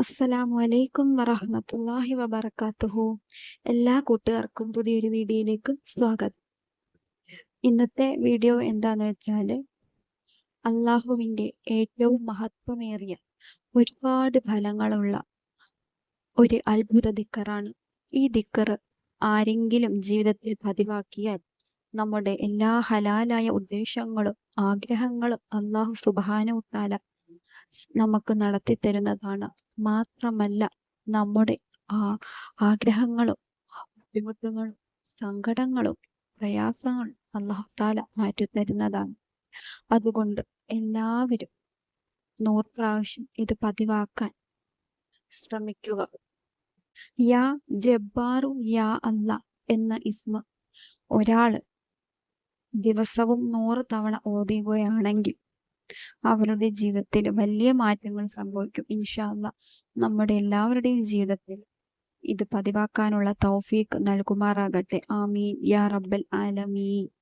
അസ്സലാമു അലൈക്കും വറഹ്മത്തുള്ളാഹി വബറകാതുഹു എല്ലാ കൂട്ടുകാർക്കും പുതിയൊരു വീഡിയോയിലേക്ക് സ്വാഗതം. ഇന്നത്തെ വീഡിയോ എന്താന്ന് വെച്ചാൽ അള്ളാഹുവിന്റെ ഏറ്റവും മഹത്വമേറിയ ഒരുപാട് ഫലങ്ങളുള്ള ഒരു അത്ഭുത ദിക്കറാണ്. ഈ ദിക്കർ ആരെങ്കിലും ജീവിതത്തിൽ പതിവാക്കിയാൽ നമ്മുടെ എല്ലാ ഹലാലായ ഉദ്ദേശങ്ങളും ആഗ്രഹങ്ങളും അള്ളാഹു സുബ്ഹാനഹു തആല നമുക്ക് നടത്തി തരുന്നതാണ്. മാത്രമല്ല നമ്മുടെ ആ ആഗ്രഹങ്ങളും ബുദ്ധിമുട്ടുകളും സങ്കടങ്ങളും പ്രയാസങ്ങളും അള്ളാഹുത്താല മാറ്റിത്തരുന്നതാണ്. അതുകൊണ്ട് എല്ലാവരും നൂറ് പ്രാവശ്യം ഇത് പതിവാക്കാൻ ശ്രമിക്കുക. യാ ജബ്ബാറു യാ അല്ല എന്ന ഇസ്മ. ഒരാൾ ദിവസവും നൂറ് തവണ ഓതുകയാണെങ്കിൽ അവരുടെ ജീവിതത്തിൽ വലിയ മാറ്റങ്ങൾ സംഭവിക്കും ഇൻഷാല്ല നമ്മുടെ എല്ലാവരുടെയും ജീവിതത്തിൽ ഇത് പതിവാക്കാനുള്ള തൗഫീഖ് നൽകുമാറാകട്ടെ. ആമീൻ. യാ റബ്ബൽ ആലമീൻ.